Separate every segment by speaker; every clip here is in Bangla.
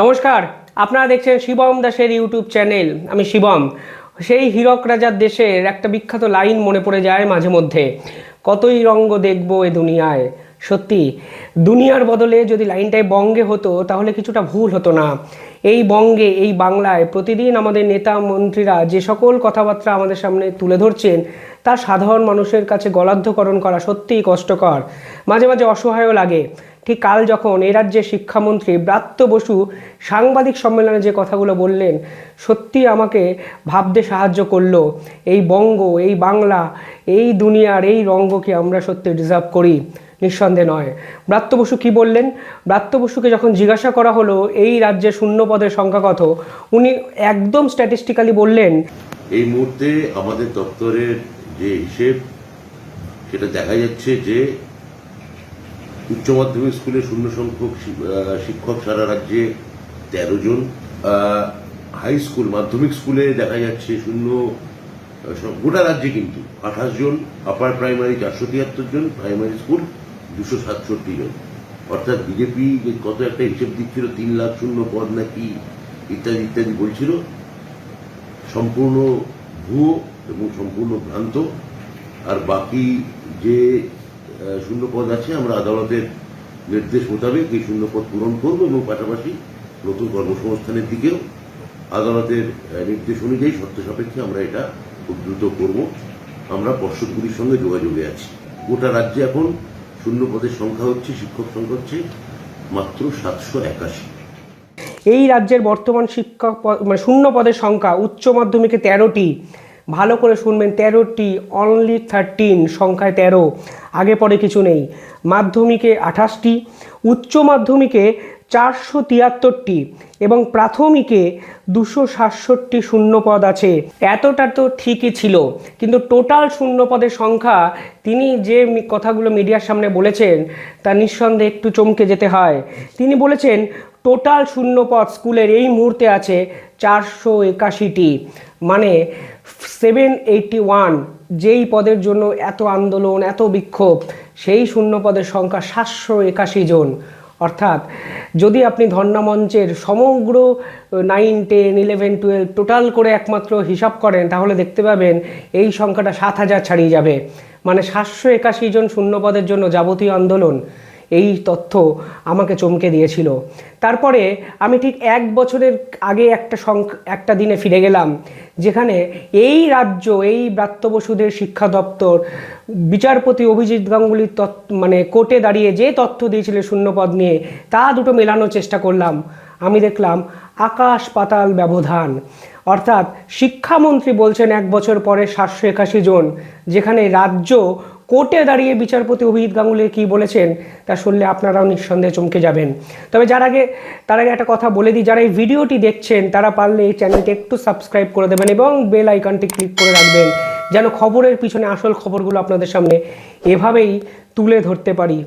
Speaker 1: নমস্কার, আপনারা দেখছেন শিবম দাসের ইউটিউব চ্যানেল, আমি শিবম। সেই হীরক রাজার দেশের একটা বিখ্যাত লাইন মনে পড়ে যায় মাঝে মধ্যে, কতই রঙ্গ দেখব এ দুনিয়ায়? সত্যি, দুনিয়ার বদলে যদি লাইনটাই বঙ্গে হতো, তাহলে কিছুটা ভুল হতো না। এই বঙ্গে, এই বাংলায় প্রতিদিন আমাদের নেতা, মন্ত্রীরা যে সকল কথাবার্তা আমাদের সামনে তুলে ধরছেন, তা সাধারণ মানুষের কাছে গলাধ্যকরণ করা সত্যিই কষ্টকর। মাঝে মাঝে অসহায়ও লাগে। ঠিক কাল যখন এ রাজ্যের শিক্ষামন্ত্রী ব্রাত্য বসু সাংবাদিক সম্মেলনে যে কথাগুলো বললেন, সত্যি আমাকে ভাবতে সাহায্য করল। এই বঙ্গ, এই বাংলা, এই দুনিয়ার এই রঙ্গকে আমরা সত্যি ডিজার্ভ করি। নিঃসন্দেহ নয়। ব্রাত্য বসু কী বললেন? ব্রাত্য বসুকে যখন জিজ্ঞাসা করা হলো এই রাজ্যে শূন্য পদের সংখ্যা কত, উনি একদম স্ট্যাটিস্টিক্যালি বললেন,
Speaker 2: এই মুহূর্তে আমাদের দপ্তরের যে হিসেব, সেটা দেখা যাচ্ছে যে উচ্চ মাধ্যমিক স্কুলে শূন্য সংখ্যক শিক্ষক সারা রাজ্যে তেরো জন। হাই স্কুল মাধ্যমিক স্কুলে দেখা যাচ্ছে শূন্য গোটা রাজ্যে কিন্তু আঠাশ জন আপার প্রাইমারি চারশো তিয়াত্তর জন প্রাইমারি স্কুল দুশো সাতষট্টি জন। অর্থাৎ বিজেপি কত একটা হিসেব দিচ্ছিল, তিন লাখ শূন্য পদ নাকি ইত্যাদি ইত্যাদি বলছিল, সম্পূর্ণ ভুয়ো এবং সম্পূর্ণ ভ্রান্ত। আর বাকি যে আহ, শূন্যপদ আছে। আমরা আদালতের নির্দেশ মোতাবেক এই শূন্যপদ পূরণ করব এবং পাশাপাশি নতুন কর্মসংস্থানের দিকেও আদালতের নির্দেশ অনুযায়ী শর্ত সাপেক্ষে আমরা এটা খুব দ্রুত করব। আমরা পর্ষদগুলির সঙ্গে যোগাযোগে আছি। গোটা রাজ্যে এখন শূন্যপদের সংখ্যা হচ্ছে শিক্ষক সংখ্যা হচ্ছে মাত্র সাতশো একাশি।
Speaker 1: এই রাজ্যের বর্তমান শিক্ষক মানে শূন্য পদের সংখ্যা উচ্চ মাধ্যমিকে তেরোটি ভালো করে শুনবেন তেরোটি অনলি থার্টিন সংখ্যায় তেরো। আগে পরে কিছু নেই। মাধ্যমিকে আঠাশটি উচ্চ মাধ্যমিকে চারশো তিয়াত্তরটি এবং প্রাথমিকে দুশো সাতষট্টি শূন্যপদ আছে। এতটা তো ঠিকই ছিল, কিন্তু টোটাল শূন্যপদের সংখ্যা, তিনি যে কথাগুলো মিডিয়ার সামনে বলেছেন, তা নিঃসন্দেহে একটু চমকে যেতে হয়। তিনি বলেছেন টোটাল শূন্যপদ স্কুলের এই মুহূর্তে আছে চারশো একাশিটি মানে সেভেন এইটটি ওয়ান, যেই পদের জন্য এত আন্দোলন, এত বিক্ষোভ, সেই শূন্যপদের সংখ্যা সাতশো একাশি জন। অর্থাৎ যদি আপনি ধর্ণা মঞ্চের সমগ্র nine, ten, eleven, twelve total করে একমাত্র হিসাব করেন, তাহলে দেখতে পাবেন এই সংখ্যাটা সাত হাজার ছাড়িয়ে যাবে। মানে সাতশো একাশি জন শূন্যপদের জন্য যাবতীয় আন্দোলন। এই তথ্য আমাকে চমকে দিয়েছিল। তারপরে আমি ঠিক এক বছরের আগে একটা একটা দিনে ফিরে গেলাম, যেখানে এই রাজ্য, এই ব্রাত্য বসুদের শিক্ষা দপ্তর, বিচারপতি অভিজিৎ গাঙ্গুলির তথ্য মানে কোর্টে দাঁড়িয়ে যে তথ্য দিয়েছিল শূন্যপদ নিয়ে, তা দুটো মেলানোর চেষ্টা করলাম। আমি দেখলাম আকাশ পাতাল ব্যবধান। অর্থাৎ শিক্ষামন্ত্রী বলছেন এক বছর পরে সাতশো একাশি জন, যেখানে রাজ্য কোর্টে দাঁড়িয়ে বিচারপতি অভিজিৎ গাঙ্গুলি কী বলেছেন তা শুনলে আপনারাও নিঃসন্দেহে চমকে যাবেন। তবে যার আগে, তার আগে একটা কথা বলে দিই, যারা এই ভিডিওটি দেখছেন তারা পারলে এই চ্যানেলটি একটু সাবস্ক্রাইব করে দেবেন এবং বেল আইকনটি ক্লিক করে রাখবেন, যেন খবরের পিছনে আসল খবরগুলো আপনাদের সামনে এভাবেই তুলে ধরতে পারি।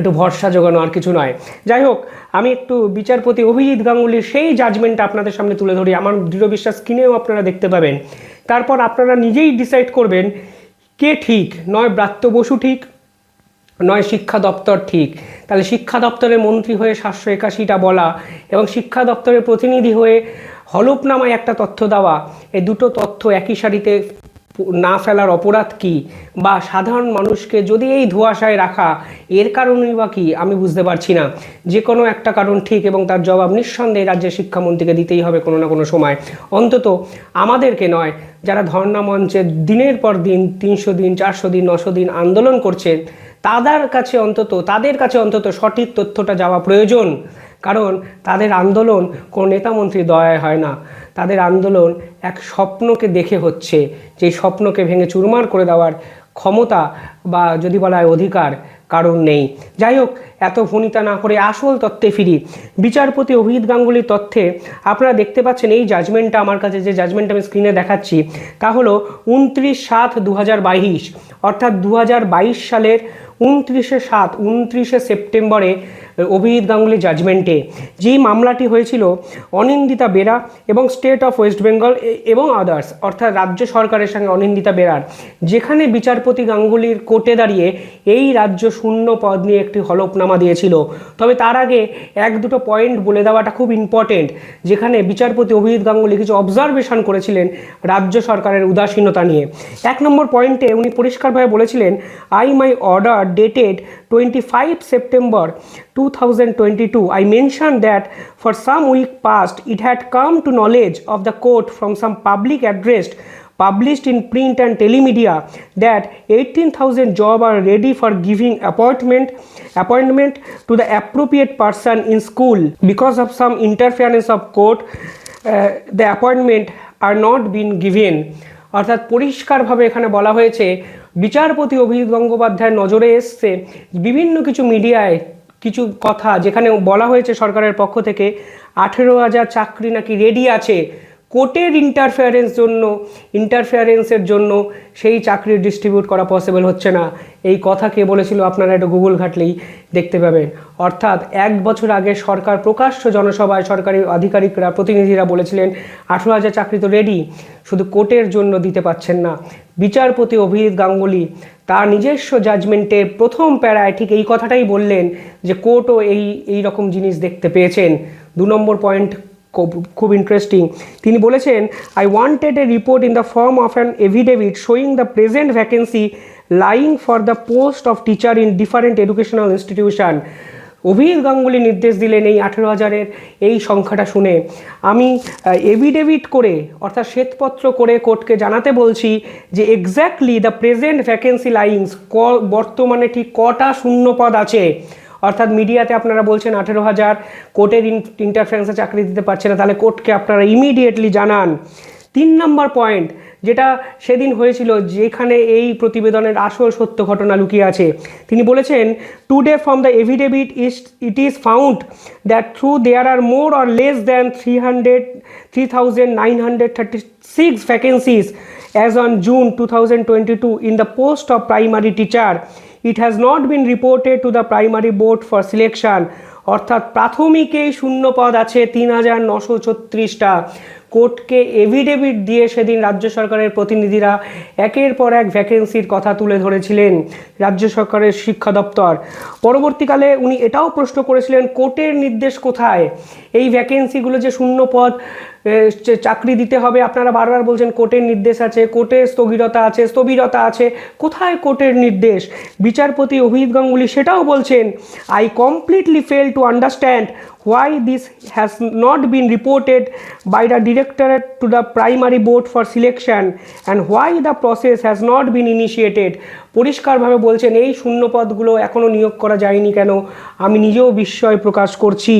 Speaker 1: একটু ভরসা জোগানো আর কিছু নয়। যাই হোক, আমি একটু বিচারপতি অভিজিৎ গাঙ্গুলির সেই জাজমেন্টটা আপনাদের সামনে তুলে ধরি। আমার দৃঢ় বিশ্বাস স্ক্রিনেও আপনারা দেখতে পাবেন। তারপর আপনারা নিজেই ডিসাইড করবেন কে ঠিক, নয় ব্রাত্য বসু ঠিক, নয় শিক্ষা দপ্তর ঠিক। তাহলে শিক্ষা দপ্তরের মন্ত্রী হয়ে সাতশো একাশিটা বলা এবং শিক্ষা দপ্তরের প্রতিনিধি হয়ে হলফনামায় একটা তথ্য দেওয়া। এই দুটো তথ্য একই সারিতে না ফেলার অপরাধ কি? বা সাধারণ মানুষকে যদি এই ধোঁয়াশায় রাখা, এর কারণই বা কি? আমি বুঝতে পারছি না। যে কোনো একটা কারণ ঠিক এবং তার জবাব নিঃসন্দেহে রাজ্যের শিক্ষামন্ত্রীকে দিতেই হবে কোনো না কোনো সময়। অন্তত আমাদেরকে নয়, যারা ধর্ণা মঞ্চে দিনের পর দিন তিনশো দিন, চারশো দিন, নশো দিন আন্দোলন করছেন তাদের কাছে অন্তত, তাদের কাছে অন্তত সঠিক তথ্যটা যাওয়া প্রয়োজন। কারণ তাদের আন্দোলন কোনো নেতামন্ত্রী দয়ায় হয় না। তাদের আন্দোলন এক স্বপ্নকে দেখে হচ্ছে। যে স্বপ্নকে ভেঙে চুরমার করে দেওয়ার ক্ষমতা বা যদি বলা হয় অধিকার কারণ নেই। যাই হোক, এত ভনিতা না করে আসল তত্ত্বে ফিরি। বিচারপতি অভিজিৎ গাঙ্গুলির তথ্যে আপনারা দেখতে পাচ্ছেন এই জাজমেন্টটা আমার কাছে, যে জাজমেন্ট আমি স্ক্রিনে দেখাচ্ছি, তা হলো উনত্রিশ সাত দু অর্থাৎ দু হাজার বাইশ সালের উনত্রিশে সাত, উনত্রিশে সেপ্টেম্বরে অভিজিৎ গাঙ্গুলি জাজমেন্টে যেই মামলাটি হয়েছিল, অনিন্দিতা বেরা এবং স্টেট অফ ওয়েস্ট বেঙ্গল এবং আদার্স অর্থাৎ রাজ্য সরকারের সঙ্গে অনিন্দিতা বেরার। যেখানে বিচারপতি গাঙ্গুলির কোর্টে দাঁড়িয়ে এই রাজ্য শূন্য পদ নিয়ে একটি হলফনামা দিয়েছিল। তবে তার আগে এক দুটো পয়েন্ট বলে দেওয়াটা খুব ইম্পর্টেন্ট যেখানে বিচারপতি অভিজিৎ গাঙ্গুলি কিছু অবজারভেশন করেছিলেন রাজ্য সরকারের উদাসীনতা নিয়ে। এক নম্বর পয়েন্টে উনি পরিষ্কারভাবে বলেছিলেন I my order two thousand twenty two I mention that for some week past it had come to knowledge of the court from some public addressed published in print and telemedia that 18,000 jobs are ready for giving appointment appointment to the appropriate person in school because of some interference of court uh, the appointment are not being given অর্থাৎ পরিষ্কারভাবে এখানে বলা হয়েছে বিচারপতি অভিজিৎ গঙ্গোপাধ্যায়ের নজরে এসছে বিভিন্ন কিছু মিডিয়ায় কিছু কথা যেখানে বলা হয়েছে সরকারের পক্ষ থেকে, আঠেরো হাজার চাকরি নাকি রেডি আছে। কোর্টের ইন্টারফেয়ারেন্স জন্য ইন্টারফেয়ারেন্সের জন্য সেই চাকরি ডিস্ট্রিবিউট করা পসিবল হচ্ছে না। এই কথা কে বলেছিল আপনারা একটু গুগল ঘাটলেই দেখতে পাবেন। অর্থাৎ এক বছর আগে সরকার প্রকাশ্য জনসভায় সরকারি আধিকারিকরা, প্রতিনিধিরা বলেছিলেন, আঠেরো হাজার চাকরি তো রেডি শুধু কোর্টের জন্য দিতে পাচ্ছেন না। বিচারপতি অভিজিৎ গাঙ্গুলি, তার নিজস্ব জাজমেন্টের প্রথম প্যারায় ঠিক এই কথাটাই বললেন যে কোর্টও এই এই রকম জিনিস দেখতে পেয়েছেন। দু নম্বর পয়েন্ট খুব ইন্টারেস্টিং তিনি বলেছেন I wanted a report in the form of an affidavit showing the present vacancy lying for the post of teacher in different educational institution Abhijit Ganguly নির্দেশ দিলেন এই আঠেরো হাজারের এই সংখ্যাটা শুনে। আমি এভিডেভিট করে, অর্থাৎ শ্বেতপত্র করে কোর্টকে জানাতে বলছি যে exactly the present vacancy lines ক, বর্তমানে ঠিক কটা শূন্যপদ আছে। অর্থাৎ মিডিয়াতে আপনারা বলছেন আঠেরো হাজার, কোর্টের ইন্টারফারেন্সে চাকরি দিতে পারছে না। তাহলে কোর্টকে আপনারা ইমিডিয়েটলি জানান। তিন নম্বর পয়েন্ট যেটা সেদিন হয়েছিল যেখানে এই প্রতিবেদনের আসল সত্য ঘটনা লুকিয়ে আছে তিনি বলেছেন today from the affidavit is it is found that through there are more or less than three hundred three thousand nine hundred thirty six vacancies as on June 2022 in the post of primary teacher. It has not been reported to the primary board for selection. অর্থাৎ প্রাথমিকেই শূন্য পদ আছে তিন হাজার নশো ছত্রিশটা। কোর্টকে এভিডেভিট দিয়ে সেদিন রাজ্য সরকারের প্রতিনিধিরা একের পর এক ভ্যাকেন্সির কথা তুলে ধরেছিলেন রাজ্য সরকারের শিক্ষা দপ্তর। পরবর্তীকালে উনি এটাও প্রশ্ন করেছিলেন, কোর্টের নির্দেশ কোথায়? এই ভ্যাকেন্সিগুলো যে শূন্য পদ চাকরি দিতে হবে। আপনারা বারবার বলছেন কোর্টের নির্দেশ আছে কোর্টে স্থগিরতা আছে, স্থবিরতা আছে। কোথায় কোর্টের নির্দেশ? বিচারপতি অভিজিৎ গাঙ্গুলি সেটাও বলছেন I completely fail to understand why this has not been reported by the directorate to the primary board for selection and why the process has not been initiated পরিষ্কারভাবে বলছেন, এই শূন্যপদগুলো এখনও নিয়োগ করা যায়নি কেন? আমি নিজেও বিস্ময় প্রকাশ করছি।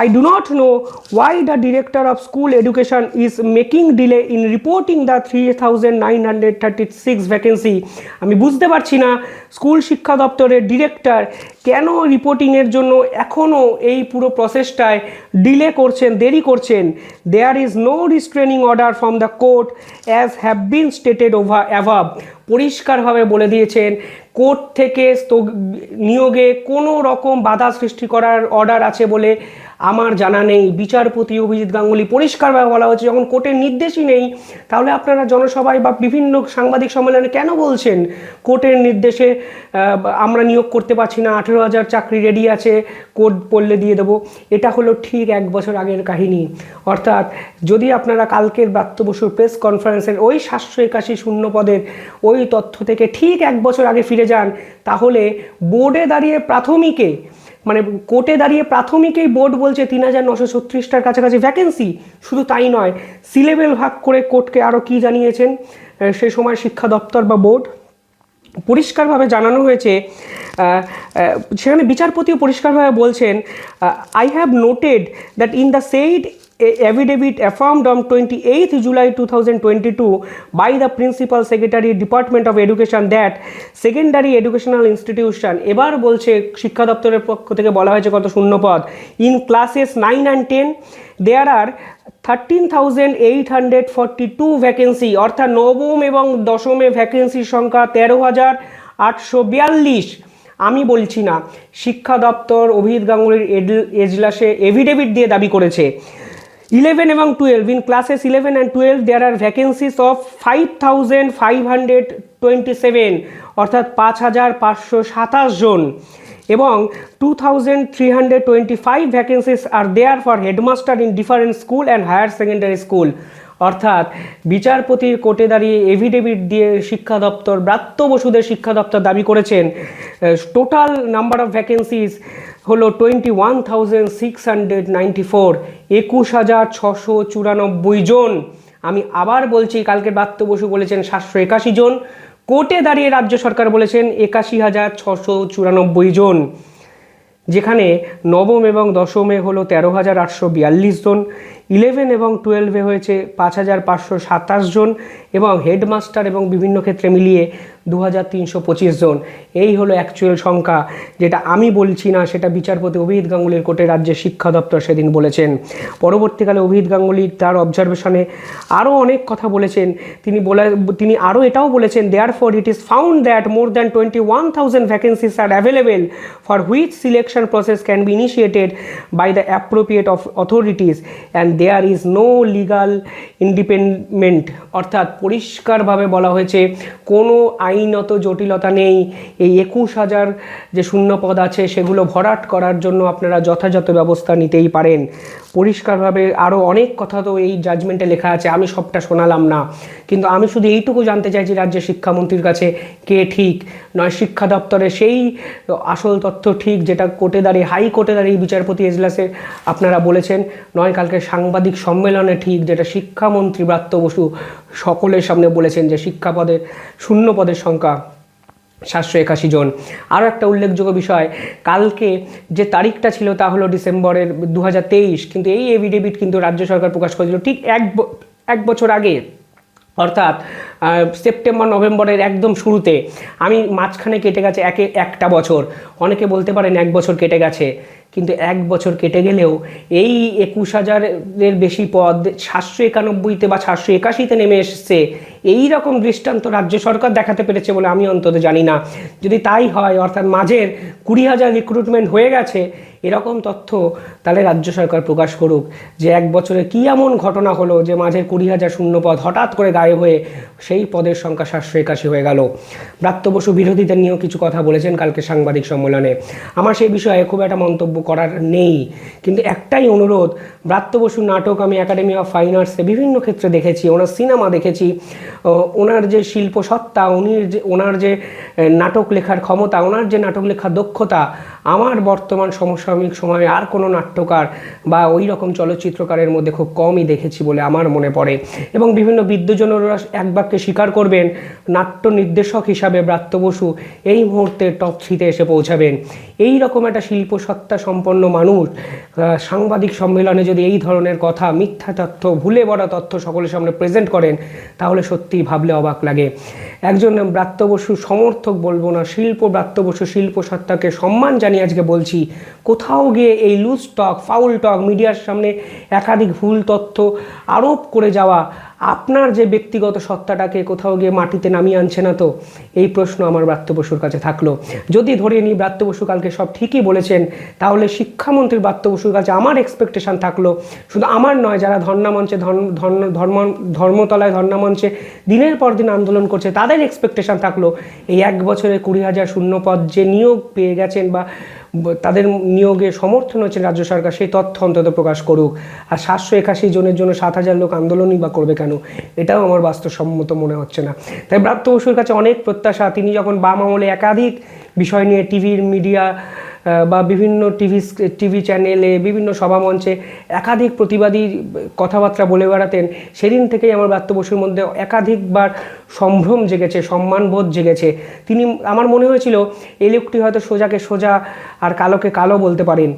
Speaker 1: I do not know why the director of school education is making delay in reporting the three thousand nine hundred thirty six vacancy আমি বুঝতে পারছি না স্কুল শিক্ষা দপ্তরের ডিরেক্টর কেন রিপোর্টিংয়ের জন্য এখনও এই পুরো প্রসেসটায় ডিলে করছেন, দেরি করছেন? There is no restraining order from the court as have been stated over অ্যাভাব পরিষ্কারভাবে বলে দিয়েছেন, কোর্ট থেকে নিয়োগে কোনো রকম বাধা সৃষ্টি করার অর্ডার আছে বলে আমার জানা নেই, বিচারপতি অভিজিৎ গাঙ্গুলি পরিষ্কারভাবে বলা হচ্ছে যখন কোর্টের নির্দেশই নেই, তাহলে আপনারা জনসভায় বা বিভিন্ন সাংবাদিক সম্মেলনে কেন বলছেন? কোর্টের নির্দেশে আমরা নিয়োগ করতে পারছি না, আঠেরো হাজার চাকরি রেডি আছে, কোর্ট পড়লে দিয়ে দেবো। এটা হলো ঠিক এক বছর আগের কাহিনী। অর্থাৎ, যদি আপনারা কালকের ব্রাত্য বসুর প্রেস কনফারেন্সের ওই সাতশো একাশি শূন্য পদের ওই তথ্য থেকে ঠিক এক বছর আগে ফিরে যান, তাহলে বোর্ডে দাঁড়িয়ে প্রাথমিকে মানে কোর্টে দাঁড়িয়ে প্রাথমিকেই বোর্ড বলছে তিন হাজার নশো ছত্রিশটার কাছাকাছি ভ্যাকেন্সি শুধু তাই নয় সিলেবেল ভাগ করে কোর্টকে আরও কী জানিয়েছেন সে সময় শিক্ষা দপ্তর বা বোর্ড। পরিষ্কারভাবে জানানো হয়েছে সেখানে বিচারপতিও পরিষ্কারভাবে বলছেন I have noted that in the said affidavit affirmed on 28th July 2022 by the Principal Secretary, Department of Education, that secondary educational institution, এবার বলছে শিক্ষা দপ্তরের পক্ষ থেকে বলা হয়েছে কত শূন্য পদ। In classes nine and ten there are thirteen thousand eight hundred forty two vacancy অর্থাৎ নবম এবং দশমে ভ্যাকেন্সির সংখ্যা তেরো হাজার আটশো বিয়াল্লিশ। আমি বলছি না, শিক্ষা দপ্তর অভিজিৎ গাঙ্গুলির এজলাসে এভিডেভিট দিয়ে দাবি করেছে। ইলেভেন এবং twelve in classes eleven and twelve there are vacancies of five thousand five hundred twenty seven অর্থাৎ পাঁচ হাজার পাঁচশো সাতাশ জন। এবং two thousand three hundred twenty five vacancies are there for headmaster in different school and higher secondary school অর্থাৎ বিচারপতির কোর্টে দাঁড়িয়ে এভিডেভিট দিয়ে শিক্ষা দপ্তর, ব্রাত্য বসুদের শিক্ষা দপ্তর দাবি করেছেন টোটাল নাম্বার অফ ভ্যাকেন্সিস হলো twenty one thousand six hundred ninety four একুশ হাজার ছশো চুরানব্বই জন। আমি আবার বলছি, কালকে ব্রাত্য বসু বলেছেন সাতশো একাশি জন। কোর্টে দাঁড়িয়ে রাজ্য সরকার বলেছেন একাশি হাজার ছশো চুরানব্বই জন। যেখানে নবম এবং দশমে হলো তেরো হাজার আটশো বিয়াল্লিশ জন। ইলেভেন এবং টুয়েলভে হয়েছে পাঁচ হাজার পাঁচশো সাতাশ জন এবং হেডমাস্টার এবং বিভিন্ন ক্ষেত্রে মিলিয়ে দু হাজার তিনশো পঁচিশ জন। এই হলো অ্যাকচুয়াল সংখ্যা, যেটা আমি বলছি না, সেটা বিচারপতি অভিজিৎ গাঙ্গুলির কোর্টে রাজ্যের শিক্ষা দপ্তর সেদিন বলেছেন। পরবর্তীকালে অভিজিৎ গাঙ্গুলি তার অবজারভেশনে আরও অনেক কথা বলেছেন। তিনি বলে, তিনি আরও এটাও বলেছেন there for it is found that more than twenty one thousand vacancies are available for which selection process can be initiated by the appropriate of authorities and there is no legal independent অর্থাৎ পরিষ্কারভাবে বলা হয়েছে, কোনো আইনত জটিলতা নেই। এই একুশ হাজার যে শূন্যপদ আছে, সেগুলো ভরাট করার জন্য আপনারা যথাযথ ব্যবস্থা নিতেই পারেন। পরিষ্কারভাবে আরও অনেক কথা তো এই জাজমেন্টে লেখা আছে, আমি সবটা শোনালাম না। কিন্তু আমি শুধু এইটুকু জানতে চাইছি রাজ্যের শিক্ষামন্ত্রীর কাছে, কে ঠিক? নয়, শিক্ষা দপ্তরে সেই আসল তথ্য ঠিক যেটা কোর্টে দাঁড়িয়ে হাইকোর্টে দাঁড়িয়ে বিচারপতি এজলাসে আপনারা বলেছেন, নয়, কালকে সাংবাদিক সম্মেলনে ঠিক যেটা শিক্ষামন্ত্রী ব্রাত্য বসু সকলের সামনে বলেছেন যে শিক্ষা পদের, শূন্য পদের সংখ্যা সাতশো একাশি জন। আরও একটা উল্লেখযোগ্য বিষয়, কালকে যে তারিখটা ছিল তা হলো ডিসেম্বরের দু হাজার তেইশ, কিন্তু এই এভিডেভিট কিন্তু রাজ্য সরকার প্রকাশ করেছিল ঠিক এক এক বছর আগে। অর্থাৎ সেপ্টেম্বর নভেম্বরের একদম শুরুতে আমি মাঝখানে কেটে গেছে একে, একটা বছর। অনেকে বলতে পারেন এক বছর কেটে গেছে। কিন্তু এক বছর কেটে গেলেও এই একুশ হাজারের বেশি পদ সাতশো একানব্বইতে বা সাতশো একাশিতে নেমে এসছে, এই রকম দৃষ্টান্ত রাজ্য সরকার দেখাতে পেরেছে বলে আমি অন্তত জানি না। যদি তাই হয়, অর্থাৎ মাঝের কুড়ি হাজার রিক্রুটমেন্ট হয়ে গেছে এরকম তথ্য তাহলে রাজ্য সরকার প্রকাশ করুক যে এক বছরে কী এমন ঘটনা হলো যে মাঝের কুড়ি হাজার শূন্য পদ হঠাৎ করে গায়েব হয়ে সেই পদের সংখ্যা সাতশো একাশি হয়ে গেল। ব্রাত্য বসু বিরোধীদের নিয়েও কিছু কথা বলেছেন কালকে সাংবাদিক সম্মেলনে। আমার সেই বিষয়ে খুব একটা মন্তব্য করার নেই। কিন্তু একটাই অনুরোধ, ব্রাত্য বসু নাটক আমি একাডেমি অফ ফাইন আর্টসে বিভিন্ন ক্ষেত্রে দেখেছি, ওনার সিনেমা দেখেছি। ওনার যে শিল্প সত্তা উনির যে, ওনার যে নাটক লেখার ক্ষমতা, ওনার যে নাটক লেখার দক্ষতা আমার বর্তমান সমসাময়িক সময়ে আর কোনো নাট্যকার বা ওই রকম চলচ্চিত্রকারের মধ্যে খুব কমই দেখেছি বলে আমার মনে পড়ে। এবং বিভিন্ন বিদ্যজনেরা এক বাক্যে স্বীকার করবেন, নাট্য নির্দেশক হিসাবে ব্রাত্য বসু এই মুহূর্তে টপ থ্রিতে এসে পৌঁছাবেন। এই রকম একটা শিল্প সত্তা সম্পন্ন মানুষ সাংবাদিক সম্মেলনে যদি এই ধরনের কথা, মিথ্যা তথ্য, ভুলে বড়া তথ্য সকলের সামনে প্রেজেন্ট করেন, তাহলে সত্যিই ভাবলে অবাক লাগে। একজন ব্রাত্য বসু সমর্থক বলব না, শিল্প ব্রাত্য বসু শিল্প সত্তাকে সম্মান জানিয়ে আজকে বলছি, কোথাও গিয়ে এই লুজ টক ফাউল টক মিডিয়ার সামনে একাধিক ভুল তথ্য আরোপ করে যাওয়া আপনার যে ব্যক্তিগত সত্তাটাকে কোথাও গিয়ে মাটিতে নামিয়ে আনছে না তো? এই প্রশ্ন আমার ব্রাত্য বসুর কাছে থাকল। যদি ধরে নিই ব্রাত্য বসু কালকে সব ঠিকই বলেছেন, তাহলে শিক্ষামন্ত্রী ব্রাত্য বসুর কাছে আমার এক্সপেকটেশন থাকল। শুধু আমার নয়, যারা ধর্ণামঞ্চে ধর্ম ধর্ম ধর্ম, ধর্মতলায় ধর্ণামঞ্চে দিনের পর দিন আন্দোলন করছে, তাদের এক্সপেকটেশন থাকল। এই এক বছরে কুড়ি হাজার শূন্য পদ যে নিয়োগ পেয়ে গেছেন ব- তাদের নিয়োগে সমর্থন হচ্ছে রাজ্য সরকার, সেই তথ্য অন্তত প্রকাশ করুক। আর সাতশো একাশি জনের জন্য সাত হাজার লোক আন্দোলনই বা করবে কেন? এটাও আমার বাস্তবসম্মত মনে হচ্ছে না। তাই ব্রাত্য বসুর কাছে অনেক প্রত্যাশা। তিনি যখন বাম আমলে একাধিক বিষয় নিয়ে টিভির মিডিয়া বা বিভিন্ন টিভি টিভি চ্যানেলে, বিভিন্ন সভামঞ্চে একাধিক প্রতিবাদী কথাবার্তা বলে বেড়াতেন, সেদিন থেকেই আমার ব্রাত্য বসুর মধ্যে একাধিকবার সম্ভ্রম জেগেছে, সম্মানবোধ জেগেছে। তিনি, আমার মনে হয়েছিল, এই লোকটি হয়তো সোজাকে সোজা আর কালোকে কালো বলতে পারেন।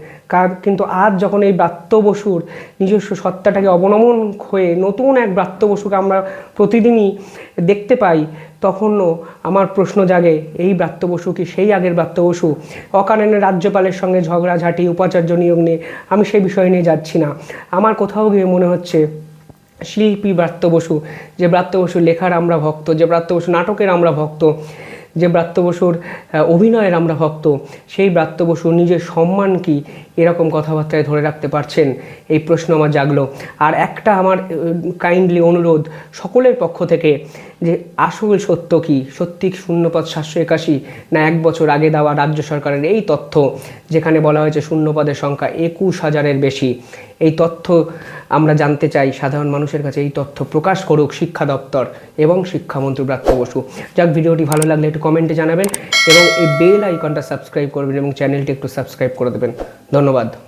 Speaker 1: কিন্তু আজ যখন এই ব্রাত্য বসুর নিজস্ব সত্তাটাকে অবনমন হয়ে নতুন এক ব্রাত্য বসুকে আমরা প্রতিদিনই দেখতে পাই তখনও আমার প্রশ্ন জাগে, এই ব্রাত্য বসু কি সেই আগের ব্রাত্য বসু? অকারণে রাজ্যপালের সঙ্গে ঝগড়াঝাঁটি, উপাচার্য নিয়োগ নিয়ে আমি সেই বিষয় নিয়ে যাচ্ছি না। আমার কোথাও গিয়ে মনে হচ্ছে, শিল্পী ব্রাত্য বসু, যে ব্রাত্য বসু লেখার আমরা ভক্ত, যে ব্রাত্য বসু নাটকের আমরা ভক্ত, যে ব্রাত্য বসুর অভিনয়ের আমরা ভক্ত, সেই ব্রাত্য বসু নিজের সম্মান কি? এরকম কথাবার্তায় ধরে রাখতে পারছেন? এই প্রশ্ন আমার জাগলো। আর একটা আমার কাইন্ডলি অনুরোধ সকলের পক্ষ থেকে যে আসল সত্য কি? সত্যি শূন্যপদ সাতশো একাশি না এক বছর আগে দেওয়া রাজ্য সরকারের এই তথ্য, যেখানে বলা হয়েছে শূন্যপদের সংখ্যা একুশ হাজারের বেশি। এই তথ্য আমরা জানতে চাই, সাধারণ মানুষের কাছে এই তথ্য প্রকাশ করুক শিক্ষা দপ্তর এবং শিক্ষামন্ত্রী ব্রাত্য বসু। যাক, ভিডিওটি ভালো লাগলে একটু কমেন্টে জানাবেন এবং এই বেল আইকনটা সাবস্ক্রাইব করবেন এবং চ্যানেলটি একটু সাবস্ক্রাইব করে দেবেন। ধন্যবাদ। lo.